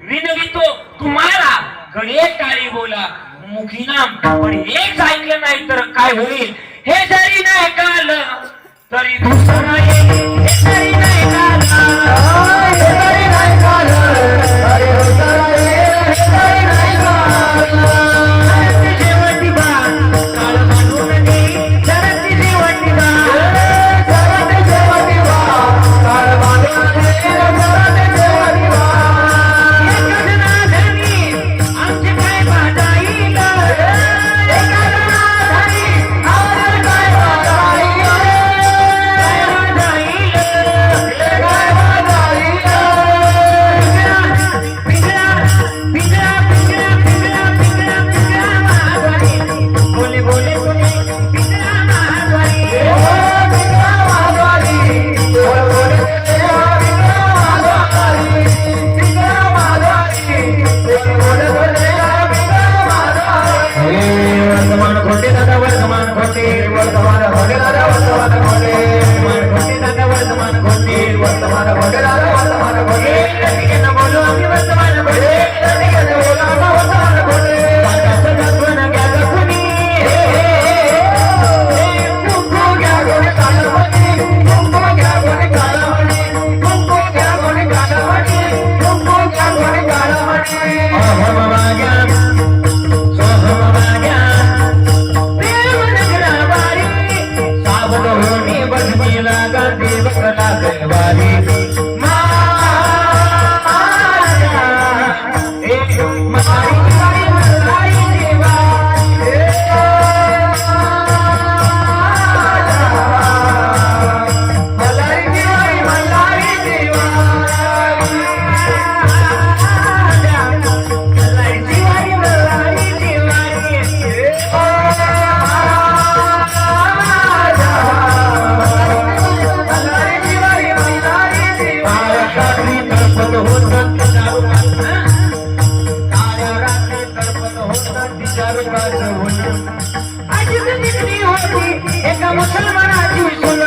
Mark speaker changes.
Speaker 1: विनवितो तुम्हाला घडे काळी बोला. मुखीनाम पण हे ऐकलं नाही तर काय होईल? हे जरी नाही कळलं तरी दुसरं होती. एका मुसलमानाची सुन